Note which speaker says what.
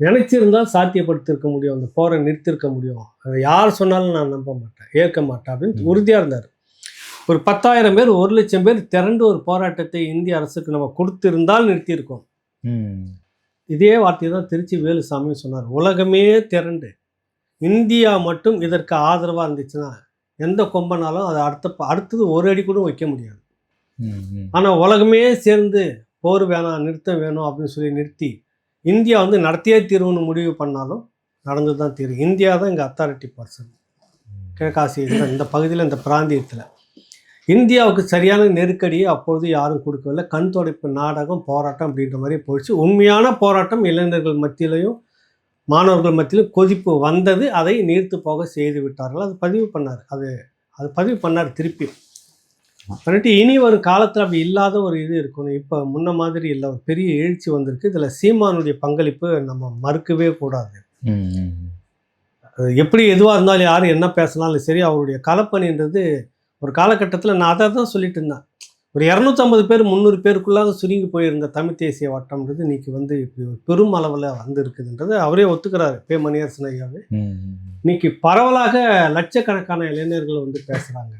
Speaker 1: நினைச்சிருந்தால் சாத்தியப்படுத்திருக்க முடியும். அந்த போரை நிறுத்திருக்க முடியும். அதை யார் சொன்னாலும் நான் நம்ப மாட்டேன். ஏற்க மாட்டேன் அப்படின்னு உறுதியாக இருந்தார். ஒரு பத்தாயிரம் பேர் ஒரு லட்சம் பேர் திரண்டு ஒரு போராட்டத்தை இந்திய அரசுக்கு நம்ம கொடுத்திருந்தால் நிறுத்தியிருக்கோம். இதே வார்த்தையை தான் திருச்சி வேலுசாமி சொன்னார். உலகமே திரண்டு. இந்தியா மட்டும் இதற்கு ஆதரவாக இருந்துச்சுன்னா எந்த கொம்பனாலும் அதை அடுத்த அடுத்தது ஒரு அடி கூட வைக்க முடியாது. ஆனால் உலகமே சேர்ந்து போர் வேணாம் நிறுத்தம் வேணும் அப்படின்னு சொல்லி நிறுத்தி இந்தியா வந்து நடத்தியே தீர்வுன்னு முடிவு பண்ணாலும் நடந்து தான் தீரும். இந்தியா தான் இங்கே அத்தாரிட்டி பர்சன் கிழக்காசியத்தில் இந்த பகுதியில் இந்த பிராந்தியத்தில். இந்தியாவுக்கு சரியான நெருக்கடியை அப்பொழுது யாரும் கொடுக்கவில்லை. கண் துடைப்பு நாடகம் போராட்டம் அப்படின்ற மாதிரி போயிடுச்சு. உண்மையான போராட்டம் இளைஞர்கள் மத்தியிலையும் மாணவர்கள் மத்தியிலும் கொதிப்பு வந்தது. அதை நீர்த்து போக செய்து விட்டார்கள். அது பதிவு பண்ணார். அது அது பதிவு பண்ணார் திருப்பி. பண்ணிட்டு இனி வரும் காலத்தில் அப்படி இல்லாத ஒரு இது இருக்கணும். இப்போ முன்ன மாதிரி இல்லை ஒரு பெரிய எழுச்சி வந்திருக்கு. இதில் சீமானுடைய பங்களிப்பு நம்ம மறுக்கவே கூடாது. எப்படி எதுவாக இருந்தாலும் யார் என்ன பேசினாலும் சரி அவருடைய களப்பணின்றது ஒரு காலகட்டத்தில் நான் அதை தான் சொல்லிட்டு இருந்தேன். ஒரு இரநூத்தம்பது பேர் முந்நூறு பேருக்குள்ளாக சுருங்கி போயிருந்த தமிழ் தேசிய வட்டம்ன்றது இன்னைக்கு வந்து இப்படி ஒரு பெரும் அளவில் வந்து இருக்குதுன்றது அவரே ஒத்துக்கிறாரு பே. மணியரசன் ஐயாவே. இன்னைக்கு பரவலாக லட்சக்கணக்கான இளைஞர்கள் வந்து பேசுகிறாங்க